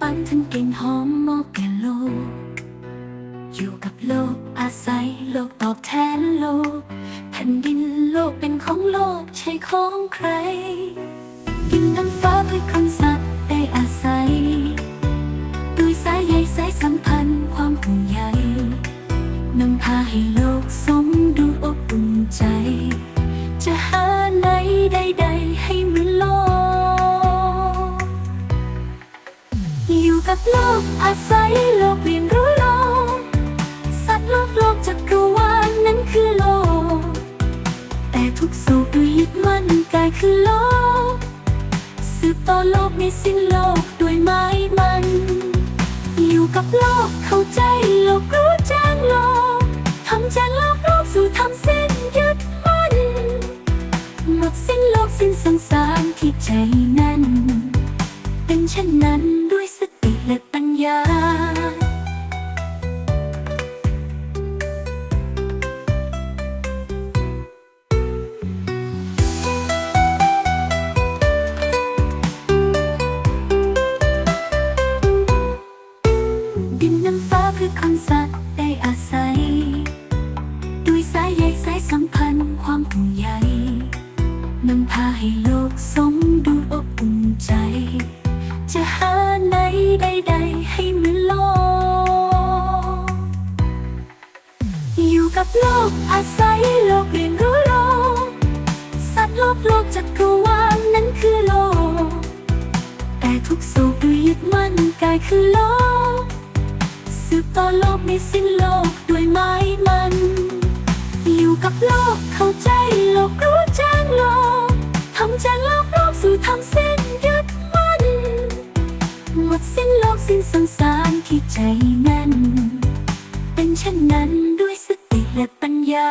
ปันถึงกลิ่นหอมมอบแก่โลก อยู่กับโลกอาศัยโลกตอบแทนโลก แผ่นดินโลกเป็นของโลกใช่ของใครดินน้ำฟ้าเพื่อคนสัตว์ได้อาศัยด้วยสายใยสายสัมพันธ์ความห่วงใยนำพาให้โลกสมดุลอบอุ่นใจ จะหาไหนใด กับโลกอาศัยโลกเรียนรู้โลก สัตว์โลกโลกจักรวาลนั้นคือโลก แต่ทุกโศกด้วยยึดมั่นกายคือโลก สืบต่อโลกในสิ้นโลกด้วยไม้มัน อยู่กับโลกเข้าใจโลกรู้แจ้งโลกทำแจ้งโลกโลกสู่ทำสิ้นยึดมั่นหมดสิ้นโลกสิ้นสงสารที่ใจนั้น เป็นเช่นนั้นด้วย ญา ดินน้ำฟ้าเพื่อคนสัตว์ได้อาศัย ด้วยสายใยสายสัมพันธ์ความห่วงใยนำพาให้โลกสมดุลอบอุ่นใจ จะหาไหนใดๆให้เหมือน โลก อยู่กับโลกอาศัยโลกเรียนรู้โลก สัตว์โลกโลกจักรวาลนั้นคือโลก แต่ทุกโศกด้วยยึดมั่นกายคือโลกสืบต่อโลกในสิ้นโลกด้วย หมดสิ้นโลกสิ้นสงสารที่ใจนั้นเป็นเช่นนั้นด้วยสติและปัญญา